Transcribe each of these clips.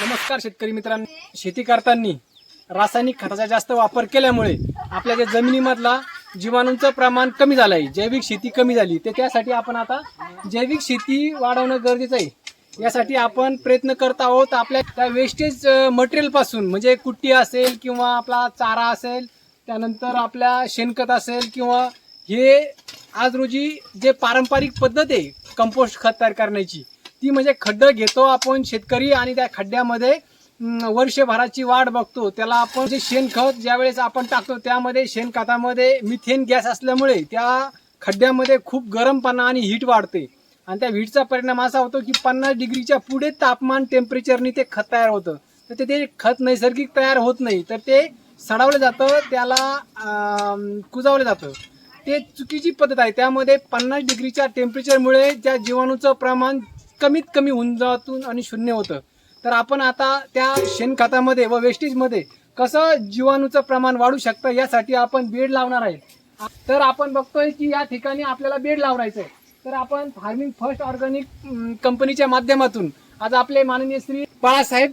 नमस्कार शेतकरी मित्रांनो. शेती करताना रासायनिक खताचा जास्त वापर केल्यामुळे आपल्या ज्या जमिनीमधला जीवाणूंचं प्रमाण कमी झालं आहे जैविक शेती कमी झाली तर त्यासाठी आपण आता जैविक शेती वाढवणं गरजेचं आहे. यासाठी आपण प्रयत्न करत आहोत आपल्या त्या वेस्टेज मटेरियलपासून म्हणजे कुट्टी असेल किंवा आपला चारा असेल त्यानंतर आपल्या शेणखत असेल किंवा हे आज रोजी जे पारंपरिक पद्धत आहे कंपोस्ट खत तयार करण्याची ती म्हणजे खड्डं घेतो आपण शेतकरी आणि त्या खड्ड्यामध्ये वर्षभराची वाढ बघतो. त्याला आपण जे शेणखत ज्यावेळेस आपण टाकतो त्यामध्ये शेणखतामध्ये मिथेन गॅस असल्यामुळे त्या खड्ड्यामध्ये खूप गरमपणा आणि हीट वाढते. आणि त्या हीटचा परिणाम असा होतो की पन्नास डिग्रीच्या पुढे तापमान टेम्परेचरनी ते खत तयार होतं. तर ते- ते खत नैसर्गिक तयार होत नाही. तर ते सडावलं जातं त्याला कुजावलं जातं. ते चुकीची पद्धत आहे. त्यामध्ये पन्नास डिग्रीच्या टेम्परेचरमुळे त्या जीवाणूचं प्रमाण कमीत कमी होऊन जातून आणि शून्य होतं. तर आपण आता त्या शेणखतामध्ये व वेस्टेजमध्ये कसं जीवाणूचं प्रमाण वाढू शकतं यासाठी आपण बेड लावणार आहे. तर आपण बघतोय की या ठिकाणी आपल्याला बेड लावायचं आहे. तर आपण फार्मिंग फर्स्ट ऑर्गॅनिक कंपनीच्या माध्यमातून आज आपले माननीय श्री बाळासाहेब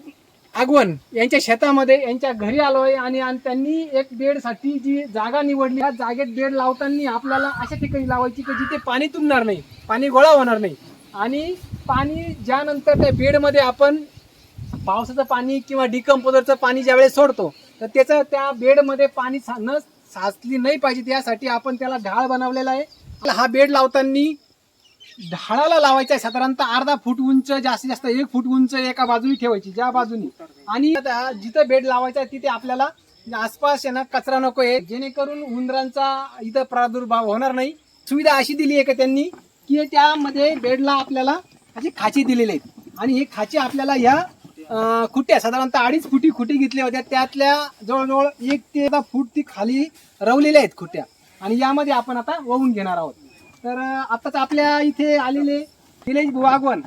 आगवण यांच्या शेतामध्ये यांच्या घरी आलो आणि आणि त्यांनी एक बेडसाठी जी जागा निवडली त्या जागेत बेड लावताना आपल्याला अशा ठिकाणी लावायची की जिथे पाणी तुंबणार नाही पाणी गोळा होणार नाही. आणि पाणी ज्यानंतर त्या बेडमध्ये आपण पावसाचं पाणी किंवा डिकम्पोजरचं पाणी ज्यावेळेस सोडतो तर त्याचं त्या बेडमध्ये पाणी सा- न साचली नाही पाहिजे त्यासाठी आपण त्याला ढाळ बनवलेला आहे. हा बेड लावताना ढाळाला लावायचा आहे साधारणतः अर्धा फूट उंच जास्तीत जास्त एक फूट उंच एका बाजूनी ठेवायची ज्या बाजूनी. आणि जिथं बेड लावायचा आहे तिथे आपल्याला आसपास आहे ना कचरा नको आहे. जेणेकरून उंदरांचा इथं प्रादुर्भाव होणार नाही. सुविधा अशी दिली आहे का त्यांनी? की त्यामध्ये बेडला आपल्याला अशी खाची दिलेली आहेत. आणि हे खाची आपल्याला ह्या अं, खुट्ट्या साधारणतः अडीच फुटी खुटी घेतल्या होत्या. त्यातल्या जवळजवळ एक ते दहा फूट ती खाली रवलेल्या आहेत खुट्ट्या आणि यामध्ये आपण आता वळून घेणार आहोत. तर आताच आपल्या इथे आलेले निलेश वागवण.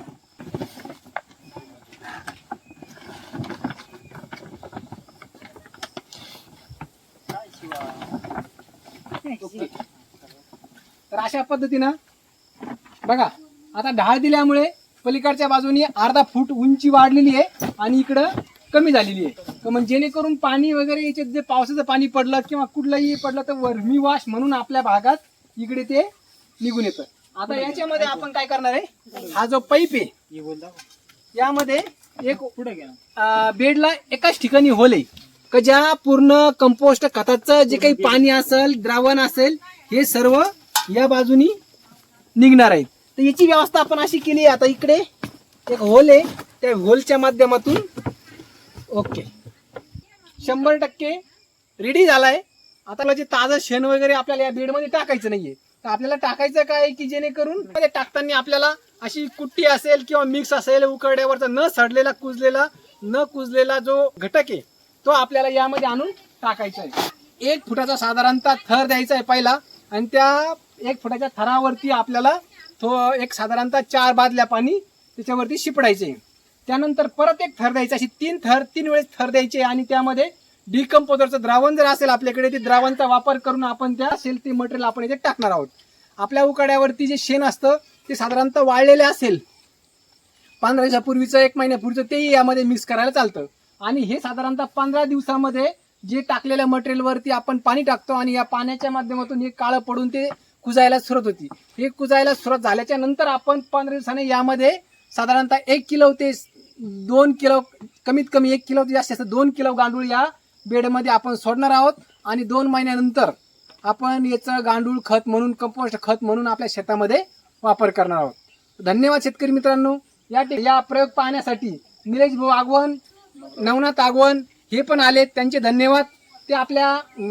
तर अशा पद्धतीनं बघा आता ढाळ दिल्यामुळे पलीकडच्या बाजूनी अर्धा फूट उंची वाढलेली आहे आणि इकडं कमी झालेली आहे. मग जेणेकरून पाणी वगैरे याच्यात जे पावसाचं पाणी पडलं किंवा कुठलंही पडलं तर वर्मी वाश म्हणून आपल्या भागात इकडे ते निघून येतं. आता याच्यामध्ये आपण काय करणार आहे? हा जो पाईप आहे यामध्ये एक पुढे बेडला एकाच ठिकाणी होल आहे. का ज्या पूर्ण कंपोस्ट खताचं जे काही पाणी असेल द्रावण असेल हे सर्व या बाजूनी निघणार आहेत. तर याची व्यवस्था आपण अशी केली आहे. आता इकडे एक होल आहे. त्या होलच्या माध्यमातून ओके. शंभर टक्के रेडी झालाय. आता जे ताजं शेण वगैरे आपल्याला या बेडमध्ये टाकायचं नाहीये. तर आपल्याला टाकायचं काय की जेणेकरून म्हणजे टाकताना आपल्याला अशी कुट्टी असेल किंवा मिक्स असेल उकरड्यावरचा न सडलेला कुजलेला न कुजलेला जो घटक आहे तो आपल्याला यामध्ये आणून टाकायचा आहे. एक फुटाचा साधारणतः थर द्यायचा आहे पहिला. आणि त्या एक फुटाच्या थरावरती आपल्याला तो एक साधारणतः चार बादल्या पाणी त्याच्यावरती शिपडायचे. त्यानंतर परत एक थर द्यायचा अशी तीन थर तीन वेळेस थर द्यायचे आणि त्यामध्ये डिकम्पोजरचं द्रावण जर असेल आपल्याकडे ते द्रावणचा वापर करून आपण त्या असेल ते मटेरियल आपण इथे टाकणार आहोत. आपल्या उकाड्यावरती जे शेण असतं ते साधारणतः वाळलेले असेल. पंधरा दिवसापूर्वीचं एक महिन्यापूर्वीचं तेही यामध्ये मिक्स करायला चालतं. आणि हे साधारणतः पंधरा दिवसामध्ये जे टाकलेल्या मटेरियलवरती आपण पाणी टाकतो आणि या पाण्याच्या माध्यमातून हे काळं पडून ते कुजायला सुरुवात होती. हे कुजायला सुरुवात झाल्याच्यानंतर आपण पंधरा दिवसाने यामध्ये साधारणतः एक किलो ते दोन किलो कमीत कमी एक किलो ते जास्तीत जास्त दोन किलो गांडूळ या बेडमध्ये आपण सोडणार आहोत. आणि दोन महिन्यानंतर आपण याचं गांडूळ खत म्हणून कंपोस्ट खत म्हणून आपल्या शेतामध्ये वापर करणार आहोत. धन्यवाद शेतकरी मित्रांनो. या या प्रयोग पाहण्यासाठी निलेश भाऊ आगवण नवनाथ आगवण हे पण आले त्यांचे धन्यवाद. ते आपल्या